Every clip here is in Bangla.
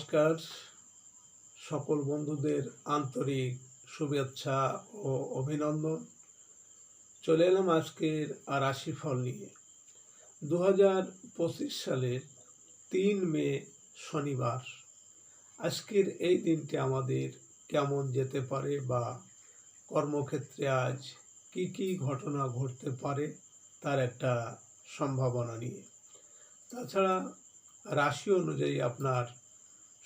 নমস্কার। সকল বন্ধুদের আন্তরিক শুভেচ্ছা ও অভিনন্দন। চলে এলাম আজকের রাশিফল নিয়ে। দু হাজার পঁচিশ সালের তিন মে শনিবার। আজকের এই দিনটি আমাদের কেমন যেতে পারে বা কর্মক্ষেত্রে আজ কি কি ঘটনা ঘটতে পারে তার একটা সম্ভাবনা নিয়ে। তাছাড়া রাশি অনুযায়ী আপনার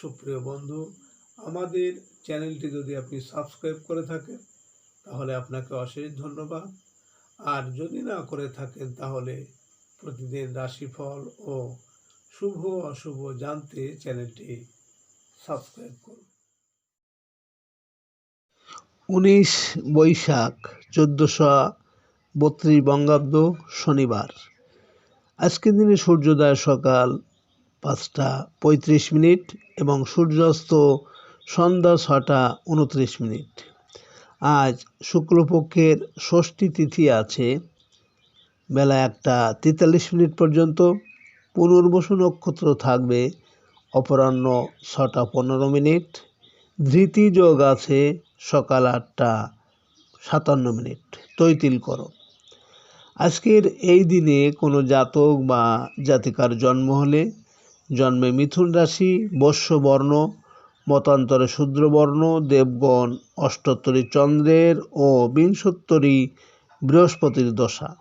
সুপ্রিয় বন্ধু, আমাদের চ্যানেলটি যদি আপনি সাবস্ক্রাইব করে থাকেন, তাহলে আপনাকে অশেষ ধন্যবাদ। আর যদি না করে থাকেন, তাহলে প্রতিদিন রাশিফল ও শুভ অশুভ জানতে চ্যানেলটি সাবস্ক্রাইব করুন। উনিশ বৈশাখ চোদ্দোশো বত্রিশ বঙ্গাব্দ শনিবার। আজকের দিনে সূর্যোদয় সকাল পাঁচটা পঁয়ত্রিশ মিনিট এবং সূর্যাস্ত সন্ধ্যা ছটা উনত্রিশ মিনিট। আজ শুক্লপক্ষের ষষ্ঠী তিথি আছে। বেলা একটা তেতাল্লিশ মিনিট পর্যন্ত পুনর্বসু নক্ষত্র থাকবে। অপরাহ্ন ছটা পনেরো মিনিট। ধৃতি যোগ আছে সকাল আটটা সাতান্ন মিনিট। তৈতিল করো। আজকের এই দিনে কোনো জাতক বা জাতিকার জন্ম হলে জন্মে মিথুন রাশি বর্ণ মতান্তরে শূদ্রবর্ণ, দেবগণ অষ্টোত্তরী চন্দ্রের ও বিংশোত্তরী বৃহস্পতির দশা।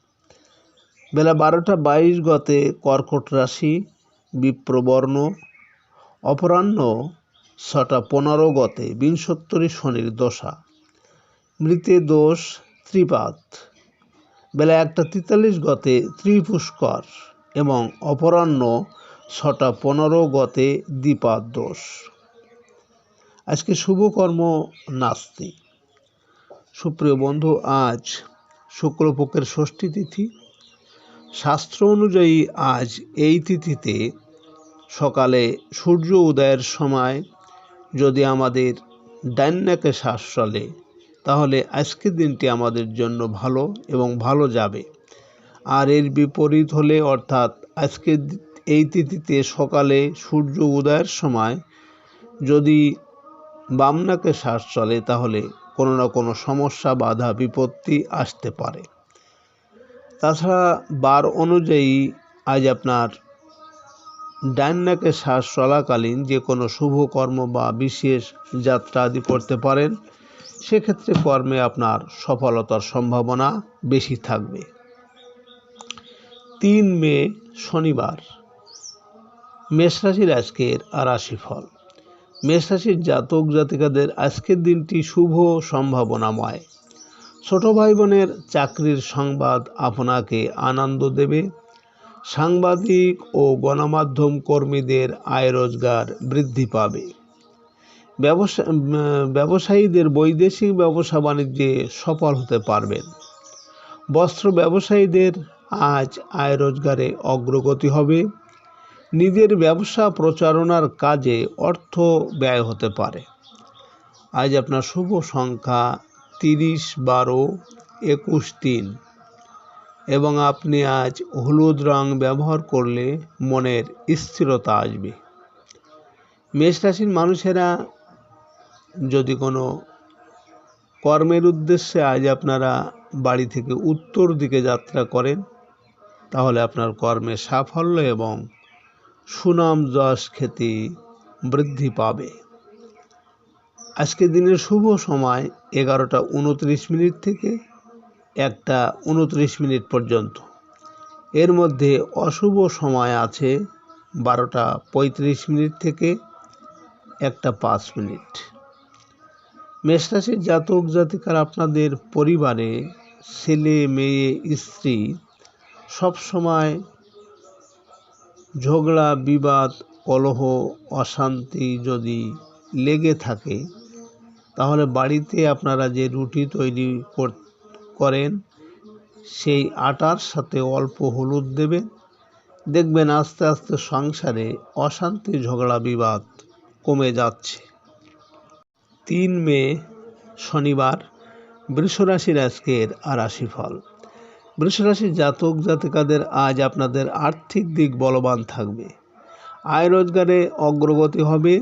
বেলা বারোটা বাইশ গতে কর্কট রাশি, বিপ্রবর্ণ, অপরাহ্ন ছটা পনেরো গতে বিংশোত্তরী শনির দশা। মৃতে দোষ ত্রিপাত। বেলা একটা তেতাল্লিশ গতে ত্রিপুষ্কর এবং অপরাহ্ন ছটা পনেরো গতে দ্বিপাদ দোষ আজকে শুভকর্ম নাস্তি। সুপ্রিয় বন্ধু, আজ শুক্লপক্ষের ষষ্ঠী তিথি। শাস্ত্র অনুযায়ী আজ এই তিথিতে সকালে সূর্য উদয়ের সময় যদি আমাদের ডাইনাকে শ্বাস চলে, তাহলে আজকের দিনটি আমাদের জন্য ভালো এবং ভালো যাবে। আর এর বিপরীত হলে অর্থাৎ আজকের এই তিথিতে সকালে সূর্য উদয়ের সময় যদি বামনাকে শ্বাস চলে, তাহলে কোনো না কোনো সমস্যা, বাধা, বিপত্তি আসতে পারে। তাছাড়া বার অনুযায়ী আজ আপনার ডাইনাকে শ্বাস চলাকালীন যে কোনো শুভ কর্ম বা বিশেষ যাত্রা আদি করতে পারেন। সেক্ষেত্রে কর্মে আপনার সফলতার সম্ভাবনা বেশি থাকবে। তিন মে শনিবার। মেষরাশির আজকের রাশিফল। মেষরাশির জাতক জাতিকাদের আজকের দিনটি শুভ সম্ভাবনাময়। ছোট ভাই বোনের চাকরির সংবাদ আপনাকে আনন্দ দেবে। সাংবাদিক ও গণমাধ্যম কর্মীদের আয় রোজগার বৃদ্ধি পাবে। ব্যবসা ব্যবসায়ীদের বৈদেশিক ব্যবসা বাণিজ্যে সফল হতে পারবেন। বস্ত্র ব্যবসায়ীদের আজ আয় রোজগারে অগ্রগতি হবে। নিজের ব্যবসা প্রচারণার কাজে অর্থ ব্যয় হতে পারে। আজ আপনার শুভ সংখ্যা তিরিশ বারো একুশ তিন এবং আপনি আজ হলুদ রং ব্যবহার করলে মনের স্থিরতা আসবে। মেষ রাশির মানুষেরা যদি কোনো কর্মের উদ্দেশ্যে আজ আপনারা বাড়ি থেকে উত্তর দিকে যাত্রা করেন, তাহলে আপনার কর্মে সাফল্য এবং সুনাম যশ খ্যাতি বৃদ্ধি পাবে। আজকে দিনের শুভ সময় এগারোটা উনত্রিশ মিনিট থেকে একটা উনত্রিশ মিনিট পর্যন্ত। এর মধ্যে অশুভ সময় আছে বারোটা পঁয়ত্রিশ মিনিট থেকে একটা পাঁচ মিনিট। মেষরাশির জাতক জাতিকার আপনাদের পরিবারে ছেলে, মেয়ে, স্ত্রী সব সময় ঝগড়া, বিবাদ, কলহ, অশান্তি যদি লেগে থাকে, তাহলে বাড়িতে আপনারা যে রুটি তৈরি কর- করেন, সেই আটার সাথে অল্প হলুদ দেবেন। দেখবেন আস্তে আস্তে সংসারে অশান্তি, ঝগড়া, বিবাদ কমে যাচ্ছে। তিন মে, শনিবার, বৃষরাশির আজকের আর রাশিফল। বৃষরাশির জাতক জাতিকাদের আজ আপনাদের আর্থিক দিক বলবান থাকবে। আয় রোজগারে অগ্রগতি হবে।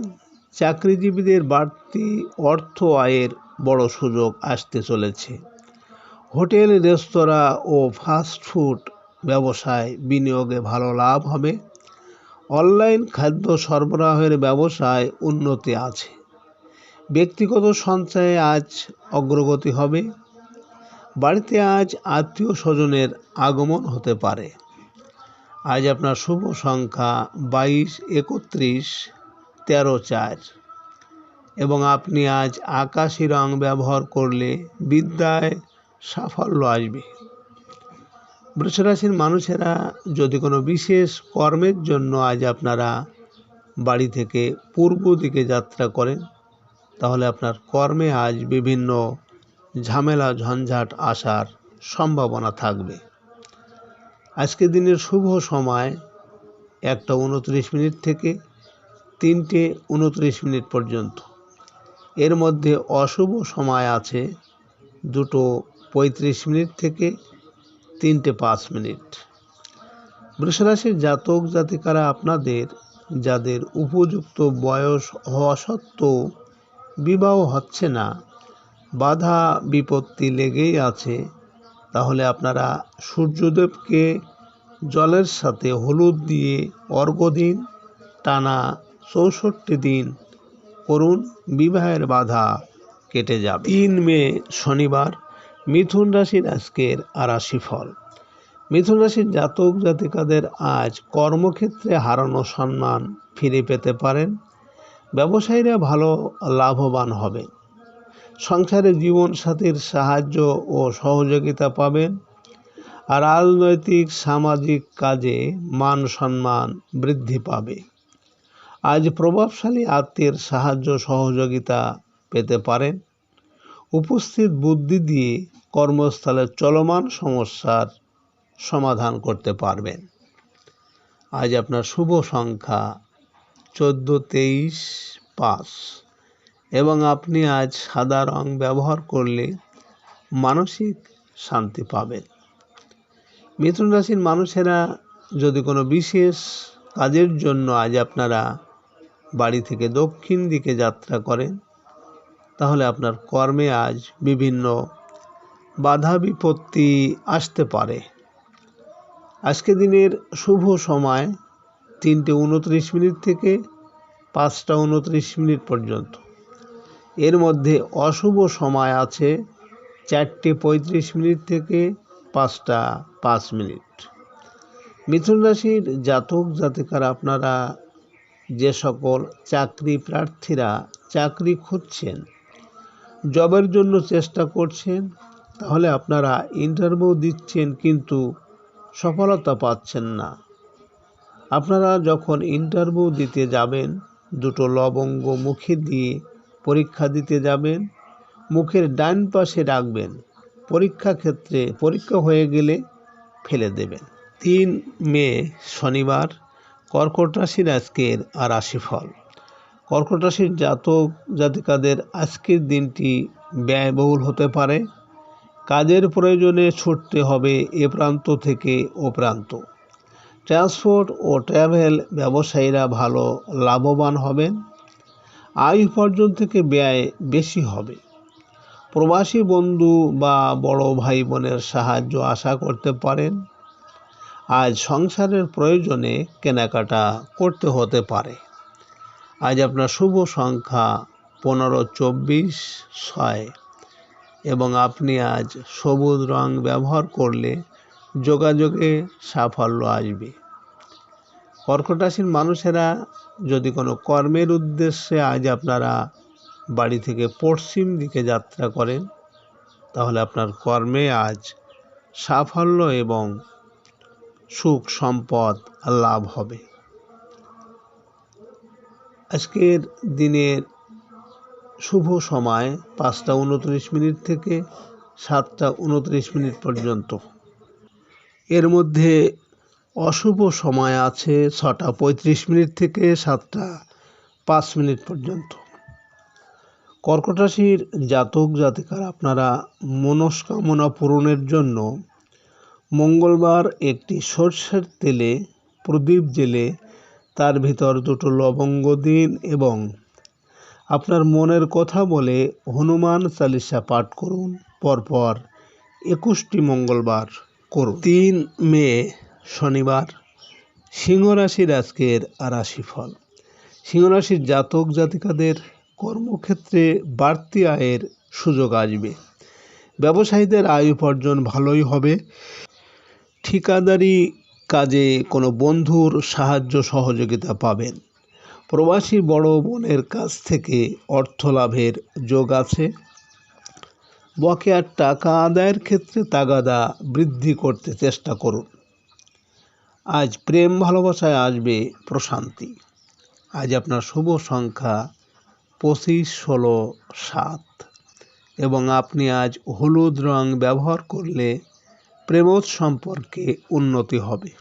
চাকরিজীবীদের বাড়তি অর্থ আয়ের বড় সুযোগ আসতে চলেছে। হোটেল, রেস্তোরাঁ ও ফাস্ট ফুড ব্যবসায় বিনিয়োগে ভালো লাভ হবে। অনলাইন খাদ্য সরবরাহের ব্যবসায় উন্নতি আছে। ব্যক্তিগত সঞ্চয়ে আজ অগ্রগতি হবে। বাড়িতে আজ আত্মীয় স্বজনের আগমন হতে পারে। আজ আপনার শুভ সংখ্যা বাইশ, একত্রিশ, তেরো, চার। এবং আপনি আজ আকাশি রং ব্যবহার করলে বিদ্যায় সাফল্য আসবে। বৃষরাশির মানুষেরা যদি কোনো বিশেষ কর্মের জন্য আজ আপনারা বাড়ি থেকে পূর্ব দিকে যাত্রা করেন, তাহলে আপনার কর্মে আজ বিভিন্ন ঝামেলা, ঝঞ্ঝাট আসার সম্ভাবনা থাকবে। আজকের দিনের শুভ সময় একটা উনত্রিশ মিনিট থেকে তিনটে উনত্রিশ মিনিট পর্যন্ত। এর মধ্যে অশুভ সময় আছে দুটো পঁয়ত্রিশ মিনিট থেকে তিনটে পাঁচ মিনিট। বৃষরাশির জাতক জাতিকারা আপনাদের, যাদের উপযুক্ত বয়স হওয়া সত্ত্বেও বিবাহ হচ্ছে না বাধা বিপত্তি লেগেই আছে। তাহলে আপনারা সূর্যদেবকে জলের সাথে হলুদ দিয়ে অর্ঘ্য দিন, টানা চৌষট্টি দিন করুন বিবাহের বাধা কেটে যাবে। তিন মে, শনিবার, মিথুন রাশির আজকের আর রাশিফল মিথুন রাশির জাতক জাতিকাদের আজ কর্মক্ষেত্রে হারানো সম্মান ফিরে পেতে পারেন। ব্যবসায়ীরা ভালো লাভবান হবেন। সংসারে জীবনসাথীর সাহায্য ও সহযোগিতা পাবেন। আর রাজনৈতিক, সামাজিক কাজে মান সম্মান বৃদ্ধি পাবে। আজ প্রভাবশালী আত্মীয়ের সাহায্য, সহযোগিতা পেতে পারেন। উপস্থিত বুদ্ধি দিয়ে কর্মস্থলে চলমান সমস্যার সমাধান করতে পারবেন। আজ আপনার শুভ সংখ্যা চোদ্দ, তেইশ, পাঁচ। এবং আপনি আজ সাদা রং ব্যবহার করলে মানসিক শান্তি পাবেন। মিথুন রাশির মানুষেরা যদি কোনো বিশেষ কাজের জন্য আজ আপনারা বাড়ি থেকে দক্ষিণ দিকে যাত্রা করেন, তাহলে আপনার কর্মে আজ বিভিন্ন বাধা বিপত্তি আসতে পারে। আজকে দিনের শুভ সময় তিনটে উনত্রিশ মিনিট থেকে পাঁচটা উনত্রিশ মিনিট পর্যন্ত। এর মধ্যে অশুভ সময় আছে চারটে পঁয়ত্রিশ মিনিট থেকে পাঁচটা পাঁচ মিনিট। মিথুন রাশির জাতক জাতিকারা আপনারা যে সকল চাকরি প্রার্থীরা চাকরি খুঁজছেন, জবের জন্য চেষ্টা করছেন, তাহলে আপনারা ইন্টারভিউ দিচ্ছেন কিন্তু সফলতা পাচ্ছেন না। আপনারা যখন ইন্টারভিউ দিতে যাবেন, দুটো লবঙ্গ মুখে দিয়ে পরীক্ষা দিতে যাবেন, মুখের ডান পাশে রাখবেন, পরীক্ষা ক্ষেত্রে পরীক্ষা হয়ে গেলে ফেলে দেবেন। তিন মে, শনিবার, কর্কট রাশির আজকের আর রাশিফল। কর্কট রাশির জাতক জাতিকাদের আজকের দিনটি ব্যয়বহুল হতে পারে। কাজের প্রয়োজনে ছুটতে হবে এ প্রান্ত থেকে ও প্রান্ত। ট্রান্সপোর্ট ও ট্রাভেল ব্যবসায়ীরা ভালো লাভবান হবেন। আয় উপার্জন থেকে ব্যয় বেশি হবে। প্রবাসী বন্ধু বা বড় ভাই বোনের সাহায্য আশা করতে পারেন। আজ সংসারের প্রয়োজনে কেনাকাটা করতে হতে পারে। আজ আপনার শুভ সংখ্যা পনেরো, চব্বিশ, ছয় এবং আপনি আজ সবুজ রং ব্যবহার করলে যোগাযোগে সাফল্য আসবে। কর্কট রাশির মানুষেরা যদি কোনো কর্মের উদ্দেশ্যে আজ আপনারা বাড়ি থেকে পশ্চিম দিকে যাত্রা করেন, তাহলে আপনার কর্মে আজ সাফল্য এবং সুখ, সম্পদ, লাভ হবে। আজকের দিনের শুভ সময় পাঁচটা উনত্রিশ মিনিট থেকে সাতটা উনত্রিশ মিনিট পর্যন্ত। এর মধ্যে অশুভ সময় আছে ছটা পঁয়ত্রিশ মিনিট থেকে সাতটা পাঁচ মিনিট পর্যন্ত। কর্কট রাশির জাতক জাতিকার আপনারা মনস্কামনা পূরণের জন্য মঙ্গলবার একটি সর্ষের তেলে, প্রদীপ জেলে, তার ভিতর দুটো লবঙ্গ দিন এবং আপনার মনের কথা বলে হনুমান চালিসা পাঠ করুন। পরপর একুশটি মঙ্গলবার করুন। তিন মে শনিবার সিংহ রাশির আজকের রাশিফল। সিংহ রাশির জাতক জাতিকাদের কর্মক্ষেত্রে বাড়তি আয়ের সুযোগ আসবে। ব্যবসায়ীদের আয় উপার্জন ভালোই হবে। ঠিকাদারি কাজে কোনো বন্ধুর সাহায্য সহযোগিতা পাবেন। প্রবাসী বড় বোনের কাছ থেকে অর্থ লাভের যোগ আছে। বকেয়ার টাকা আদায়ের ক্ষেত্রে তাগাদা বৃদ্ধি করতে চেষ্টা করুন। আজ প্রেম ভালোবাসায় আসবে প্রশান্তি। আজ আপনার শুভ সংখ্যা পঁচিশ, ষোলো, সাত। এবং আপনি আজ হলুদ রং ব্যবহার করলে প্রেমজ সম্পর্কে উন্নতি হবে।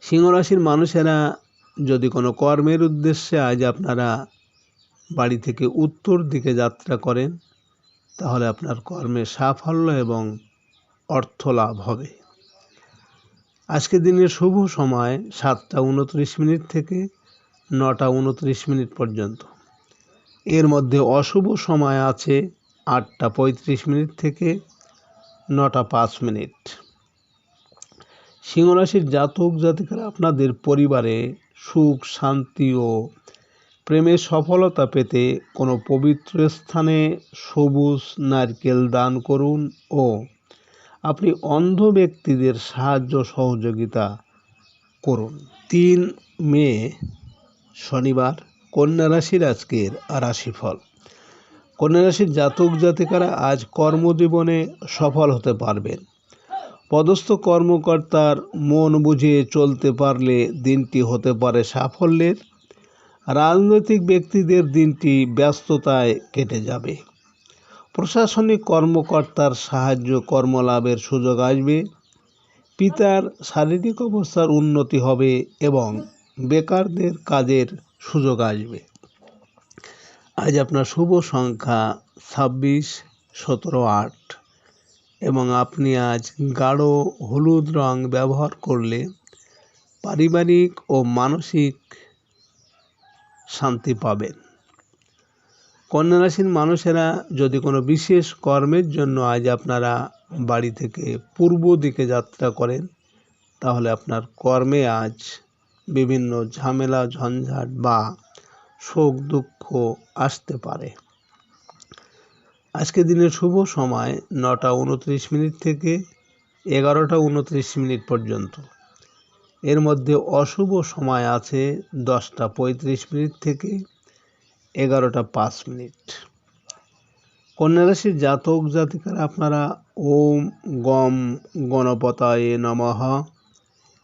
সিংহরাশির মানুষেরা যদি কোনো কর্মের উদ্দেশ্যে আজ আপনারা বাড়ি থেকে উত্তর দিকে যাত্রা করেন, তাহলে আপনার কর্মে সাফল্য এবং অর্থ লাভ হবে। আজকে দিনের শুভ সময় সাতটা উনত্রিশ মিনিট থেকে নটা উনত্রিশ মিনিট পর্যন্ত। এর মধ্যে অশুভ সময় আছে আটটা পঁয়ত্রিশ মিনিট থেকে নটা পাঁচ মিনিট। সিংহরাশির জাতক জাতিকারা আপনাদের পরিবারে সুখ, শান্তি ও প্রেমের সফলতা পেতে কোনো পবিত্র স্থানে সবুজ নারকেল দান করুন ও আপনি অন্ধ ব্যক্তিদের সাহায্য সহযোগিতা করুন। তিন মে, শনিবার, কন্যা রাশির আজকের রাশিফল। কন্যা রাশির জাতক জাতিকারা আজ কর্মজীবনে সফল হতে পারবেন। পদস্থ কর্মকর্তার মন বুঝে চলতে পারলে দিনটি হতে পারে সাফল্যের। রাজনৈতিক ব্যক্তিদের দিনটি ব্যস্ততায় কেটে যাবে। প্রশাসনিক কর্মকর্তার সাহায্য কর্মলাভের সুযোগ আসবে, পিতার শারীরিক অবস্থার উন্নতি হবে এবং বেকারদের কাজের সুযোগ আসবে। আজ আপনার শুভ সংখ্যা ছাব্বিশ, সতেরো, আট এবং আপনি আজ গাঢ় হলুদ রং ব্যবহার করলে পারিবারিক ও মানসিক শান্তি পাবেন। কন্যা রাশির মানুষেরা যদি কোনো বিশেষ কর্মের জন্য আজ আপনারা বাড়ি থেকে পূর্ব দিকে যাত্রা করেন, তাহলে আপনার কর্মে আজ বিভিন্ন ঝামেলা, ঝঞ্ঝাট বা শোক, দুঃখ আসতে পারে। আজকে দিনের শুভ সময় নটা উনত্রিশ মিনিট থেকে এগারোটা উনত্রিশ মিনিট পর্যন্ত। এর মধ্যে অশুভ সময় আছে দশটা পঁয়ত্রিশ মিনিট থেকে এগারোটা পাঁচ মিনিট। কন্যা রাশির জাতক জাতিকারা আপনারা ওম, গম, গণপতায় নমঃ।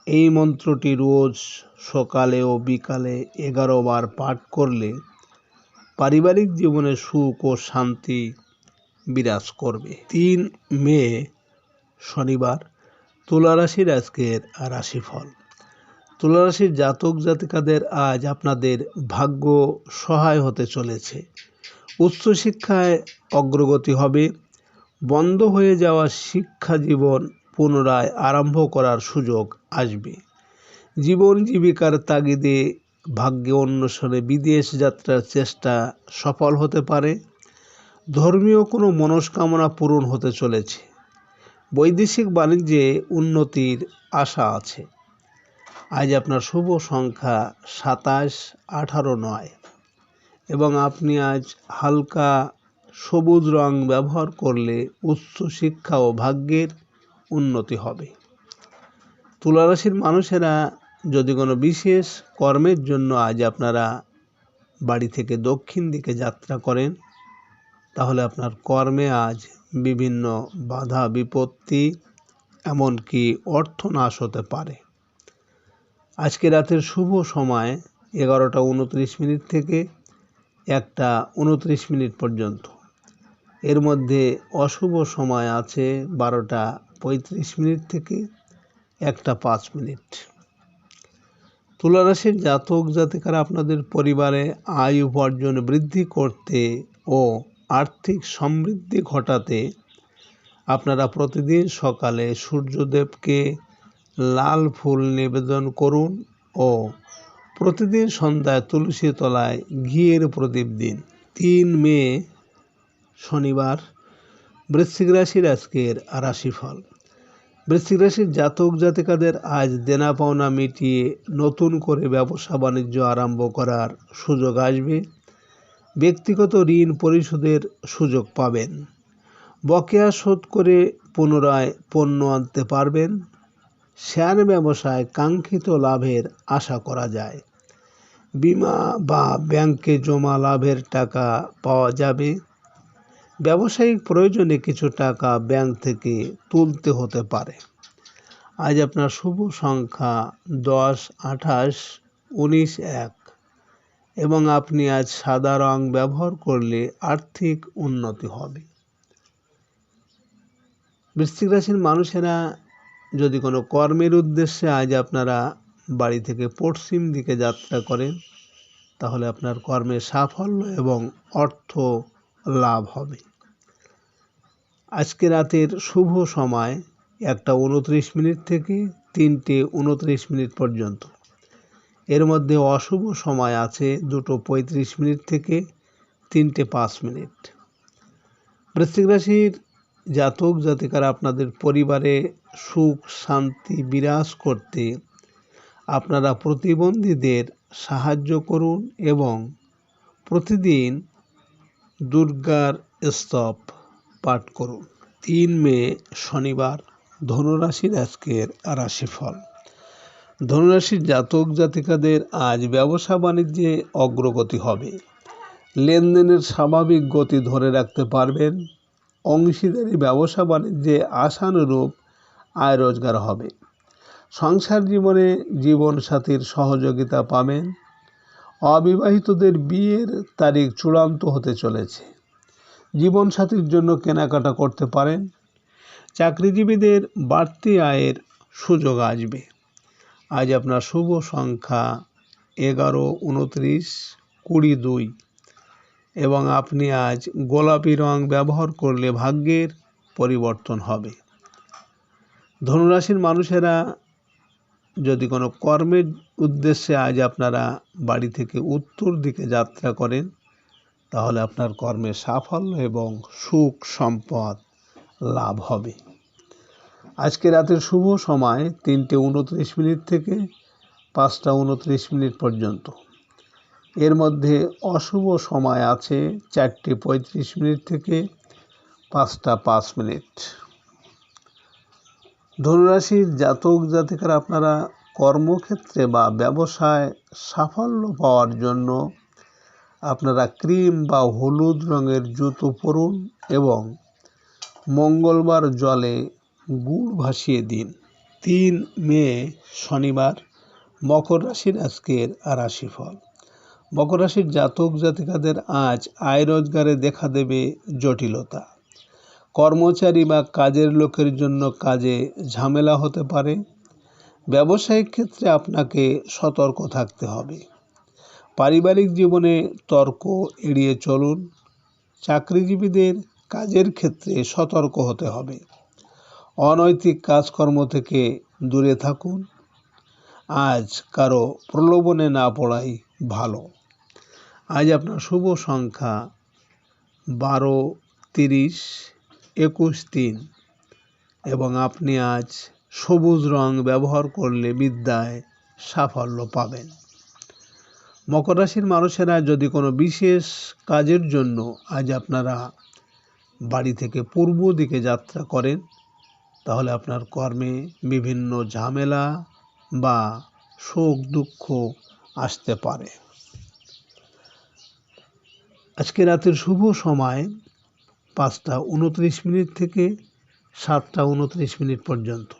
এই মন্ত্রটি রোজ সকালে ও বিকালে এগারো বার পাঠ করলে পারিবারিক জীবনে সুখ ও শান্তি বিরাজ করবে। তিন মে শনিবার, তুলা রাশির আজকের রাশিফল। তুলা রাশির জাতক জাতিকাদের আজ আপনাদের ভাগ্য সহায় হতে চলেছে। উচ্চশিক্ষায় অগ্রগতি হবে, বন্ধ হয়ে যাওয়া শিক্ষা জীবন পুনরায় আরম্ভ করার সুযোগ আসবে। জীবন জীবিকার তাগিদে ভাগ্যে অন্বেষণে বিদেশ যাত্রার চেষ্টা সফল হতে পারে। ধর্মীয় কোনো মনস্কামনা পূরণ হতে চলেছে। বৈদেশিক বাণিজ্যে উন্নতির আশা আছে। আজ আপনার শুভ সংখ্যা সাতাশ, আঠারো, নয়। এবং আপনি আজ হালকা সবুজ রং ব্যবহার করলে উচ্চ শিক্ষা ও ভাগ্যের উন্নতি হবে। তুলারাশির মানুষেরা যদি কোনো বিশেষ কর্মের জন্য আজ আপনারা বাড়ি থেকে দক্ষিণ দিকে যাত্রা করেন, তাহলে আপনার কর্মে আজ বিভিন্ন বাধা বিপত্তি, এমনকি অর্থনাশ হতে পারে। আজকে রাতের শুভ সময় এগারোটা উনত্রিশ মিনিট থেকে একটা উনত্রিশ মিনিট পর্যন্ত। এর মধ্যে অশুভ সময় আছে বারোটা পঁয়ত্রিশ মিনিট থেকে একটা পাঁচ মিনিট। তুলারাশির জাতক জাতিকারা আপনাদের পরিবারে আয় উপার্জন বৃদ্ধি করতে ও আর্থিক সমৃদ্ধি ঘটাতে আপনারা প্রতিদিন সকালে সূর্যদেবকে লাল ফুল নিবেদন করুন ও প্রতিদিন সন্ধ্যায় তুলসী তলায় ঘিয়ের প্রদীপ দিন। তিন মে, শনিবার, বৃশ্চিক রাশির আজকের রাশিফল। বৃশ্চিক রাশির জাতক জাতিকাদের আজ দেনা পাওনা মিটিয়ে নতুন করে ব্যবসা বাণিজ্য আরম্ভ করার সুযোগ আসবে। ব্যক্তিগত ঋণ পরিশোধের সুযোগ পাবেন। বকেয়া শোধ করে পুনরায় পণ্য আনতে পারবেন। শেয়ার ব্যবসায় কাঙ্ক্ষিত লাভের আশা করা যায়। বিমা বা ব্যাংকে জমা লাভের টাকা পাওয়া যাবে। ব্যবসায়িক প্রয়োজনে কিছু টাকা ব্যাংক থেকে তুলতে হতে পারে। আজ আপনার শুভ সংখ্যা দশ, আঠাশ, উনিশ, এক এবং আপনি আজ সাদা রং ব্যবহার করলে আর্থিক উন্নতি হবে। বৃশ্চিক রাশির মানুষেরা যদি কোনো কর্মের উদ্দেশ্যে আজ আপনারা বাড়ি থেকে পশ্চিম দিকে যাত্রা করেন, তাহলে আপনার কর্মের সাফল্য এবং অর্থ লাভ হবে। আজকে রাতের শুভ সময় একটা উনত্রিশ মিনিট থেকে তিনটে উনত্রিশ মিনিট পর্যন্ত। এর মধ্যে অশুভ সময় আছে দুটো পঁয়ত্রিশ মিনিট থেকে তিনটে পাঁচ মিনিট। বৃশ্চিক রাশির জাতক জাতিকারা আপনাদের পরিবারে সুখ, শান্তি বিরাজ করতে আপনারা প্রতিবন্ধীদের সাহায্য করুন এবং প্রতিদিন দুর্গার স্তব পাঠ করুন। তিন মে, শনিবার, ধনুরাশির আজকের রাশিফল। ধনুরাশির জাতক জাতিকাদের আজ ব্যবসা বাণিজ্যে অগ্রগতি হবে। লেনদেনের স্বাভাবিক গতি ধরে রাখতে পারবেন। অংশীদারি ব্যবসা বাণিজ্যে আশানুরূপ আয় রোজগার হবে। সংসার জীবনে জীবনসাথীর সহযোগিতা পাবেন। অবিবাহিতদের বিয়ের তারিখ চূড়ান্ত হতে চলেছে। জীবনসাথীর জন্য কেনাকাটা করতে পারেন। চাকরিজীবীদের বাড়তি আয়ের সুযোগ আসবে। আজ আপনার শুভ সংখ্যা এগারো, উনত্রিশ, কুড়ি, দুই। এবং আপনি আজ গোলাপি রং ব্যবহার করলে ভাগ্যের পরিবর্তন হবে। ধনুরাশির মানুষেরা যদি কোনো কর্মের উদ্দেশ্যে আজ আপনারা বাড়ি থেকে উত্তর দিকে যাত্রা করেন, তাহলে আপনার কর্মে সাফল্য এবং সুখ সম্পদ লাভ হবে। আজকে রাতের শুভ সময় তিনটে উনত্রিশ মিনিট থেকে পাঁচটা উনত্রিশ মিনিট পর্যন্ত। এর মধ্যে অশুভ সময় আছে চারটে পঁয়ত্রিশ মিনিট থেকে পাঁচটা পাঁচ মিনিট। ধনুরাশির জাতক জাতিকারা আপনারা কর্মক্ষেত্রে বা ব্যবসায় সাফল্য পাওয়ার জন্য আপনারা ক্রিম বা হলুদ রঙের জুতো পরুন এবং মঙ্গলবার জলে গুড় ভাসিয়ে দিন। তিন মে, শনিবার, মকর রাশির আজকের রাশিফল। মকর রাশির জাতক জাতিকাদের আজ আয় রোজগারে দেখা দেবে জটিলতা। কর্মচারী বা কাজের লোকের জন্য কাজে ঝামেলা হতে পারে। ব্যবসায়িক ক্ষেত্রে আপনাকে সতর্ক থাকতে হবে। পারিবারিক জীবনে তর্ক এড়িয়ে চলুন। চাকরিজীবীদের কাজের ক্ষেত্রে সতর্ক হতে হবে। অনৈতিক কাজকর্ম থেকে দূরে থাকুন। আজ কারও প্রলোভনে না পড়াই ভালো। আজ আপনার শুভ সংখ্যা বারো, তিরিশ। একুশ তিন। এবং আপনি আজ সবুজ রং ব্যবহার করলে বিদ্যায় সাফল্য পাবেন। মকর রাশির মানুষেরা যদি কোনো বিশেষ কাজের জন্য আজ আপনারা বাড়ি থেকে পূর্ব দিকে যাত্রা করেন, তাহলে আপনার কর্মে বিভিন্ন ঝামেলা বা শোক দুঃখ আসতে পারে। আজকে রাতের শুভ সময়। পাঁচটা উনত্রিশ মিনিট থেকে সাতটা উনত্রিশ মিনিট পর্যন্ত।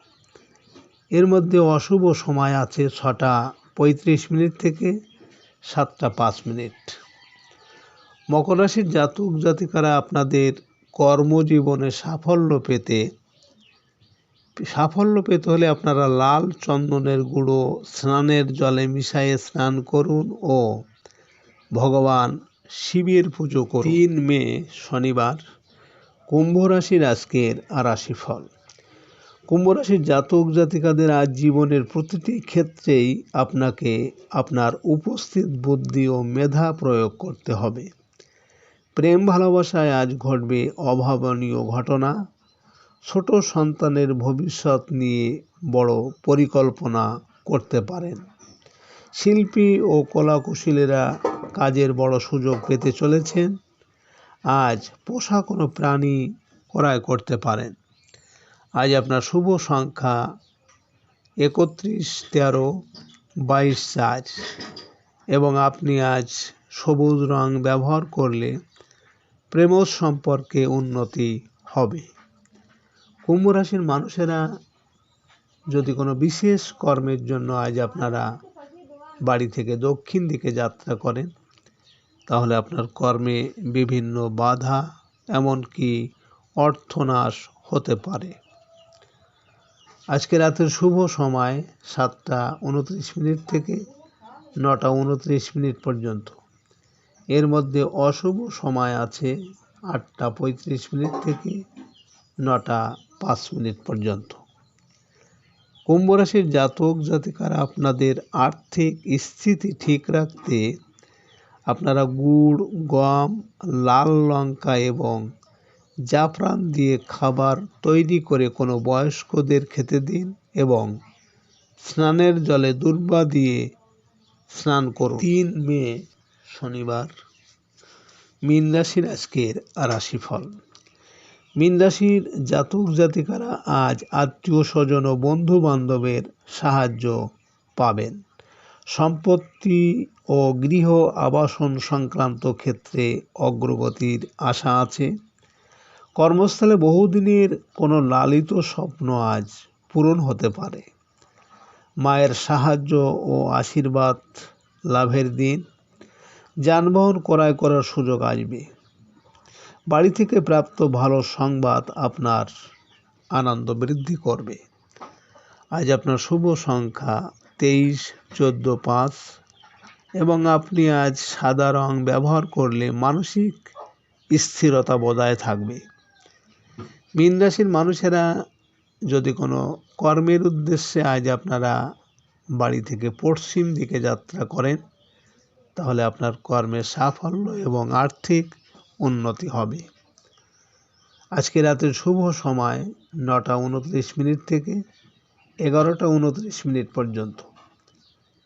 এর মধ্যে অশুভ সময় আছে ছটা পঁয়ত্রিশ মিনিট থেকে সাতটা পাঁচ মিনিট। মকর রাশির জাতক জাতিকারা আপনাদের কর্মজীবনে সাফল্য পেতে সাফল্য পেতে হলে আপনারা লাল চন্দনের গুঁড়ো স্নানের জলে মিশিয়ে স্নান করুন ও ভগবান শিবের পুজো করুন। তিন মে শনিবার। কুম্ভ রাশির আজকের রাশিফল। কুম্ভ রাশির জাতক জাতিকাদের আজ জীবনের প্রতিটি ক্ষেত্রেই আপনাকে আপনার উপস্থিত বুদ্ধি ও মেধা প্রয়োগ করতে হবে। প্রেম ভালোবাসায় আজ ঘটবে অভাবনীয় ঘটনা। ছোট সন্তানের ভবিষ্যৎ নিয়ে বড় পরিকল্পনা করতে পারেন। শিল্পী ও কলাকুশলীরা কাজের বড় সুযোগ পেতে চলেছেন। আজ পোষা কোনো প্রাণী ক্রয় করতে পারেন। আজ আপনার শুভ সংখ্যা একত্রিশ, তেরো, বাইশ, চার এবং আপনি আজ সবুজ রং ব্যবহার করলে প্রেম সম্পর্কে উন্নতি হবে। কুম্ভ রাশির মানুষেরা যদি কোনো বিশেষ কর্মের জন্য আজ আপনারা বাড়ি থেকে দক্ষিণ দিকে যাত্রা করেন তাহলে আপনার কর্মে বিভিন্ন বাধা, এমনকি অর্থনাশ হতে পারে। আজকে রাতের শুভ সময় সাতটা উনত্রিশ মিনিট থেকে নটা উনত্রিশ মিনিট পর্যন্ত। এর মধ্যে অশুভ সময় আছে আটটা পঁয়ত্রিশ মিনিট থেকে নটা পাঁচ মিনিট পর্যন্ত। কুম্ভ রাশির জাতক জাতিকারা আপনাদের আর্থিক স্থিতি ঠিক রাখতে আপনারা গুড়, গম, লাল লঙ্কা এবং জাফরান দিয়ে খাবার তৈরি করে কোনো বয়স্কদের খেতে দিন এবং স্নানের জলে দুর্বা দিয়ে স্নান করুন। তিন মে, শনিবার। মীন রাশির আজকের রাশিফল। মীন রাশির জাতক জাতিকারা আজ আত্মীয় স্বজন ও বন্ধু বান্ধবের সাহায্য পাবেন। সম্পত্তি ও গৃহ আবাসন সংক্রান্ত ক্ষেত্রে অগ্রগতির আশা আছে। কর্মস্থলে বহুদিনের কোনো লালিত স্বপ্ন আজ পূরণ হতে পারে। মায়ের সাহায্য ও আশীর্বাদ লাভের দিন। যানবাহন ক্রয় করার সুযোগ আসবে। বাড়ি থেকে প্রাপ্ত ভালো সংবাদ আপনার আনন্দ বৃদ্ধি করবে। আজ আপনার শুভ সংখ্যা তেইশ, চোদ্দ, পাঁচ। এবং আপনি আজ সাদা রং ব্যবহার করলে মানসিক স্থিরতা বজায় থাকবে। মীন রাশির মানুষেরা যদি কোনো কর্মের উদ্দেশ্যে আজ আপনারা বাড়ি থেকে পশ্চিম দিকে যাত্রা করেন, তাহলে আপনার কর্মের সাফল্য এবং আর্থিক উন্নতি হবে। আজকে রাতের শুভ সময় নটা উনত্রিশ মিনিট থেকে এগারোটা উনত্রিশ মিনিট পর্যন্ত।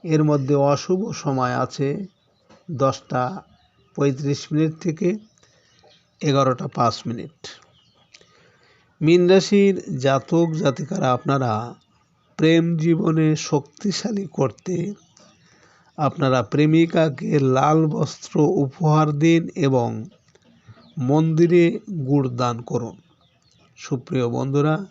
এর মধ্যে অশুভ সময় আছে দশটা পঁয়ত্রিশ মিনিট থেকে এগারোটা পাঁচ মিনিট। মীন রাশির জাতক জাতিকারা আপনারা প্রেম জীবনে শক্তিশালী করতে, আপনারা প্রেমিকাকে লাল বস্ত্র উপহার দিন এবং মন্দিরে গুড় দান করুন। সুপ্রিয় বন্ধুরা